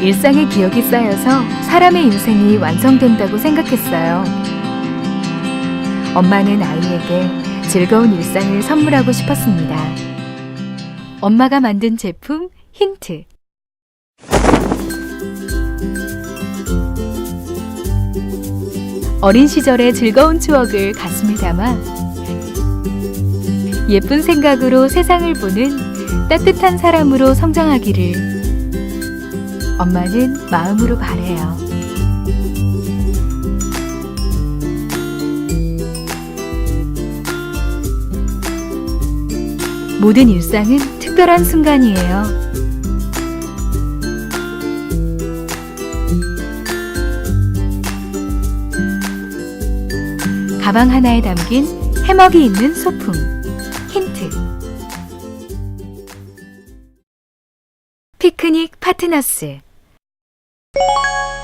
일상의 기억이 쌓여서 사람의 인생이 완성된다고 생각했어요. 엄마는 아이에게 즐거운 일상을 선물하고 싶었습니다. 엄마가 만든 제품 힌트. 어린 시절의 즐거운 추억을 가슴에 담아 예쁜 생각으로 세상을 보는 따뜻한 사람으로 성장하기를 엄마는 마음으로 바래요. 모든 일상은 특별한 순간이에요. 가방 하나에 담긴 해먹이 있는 소품. 힌트. 피크닉 파트너스. Thank you.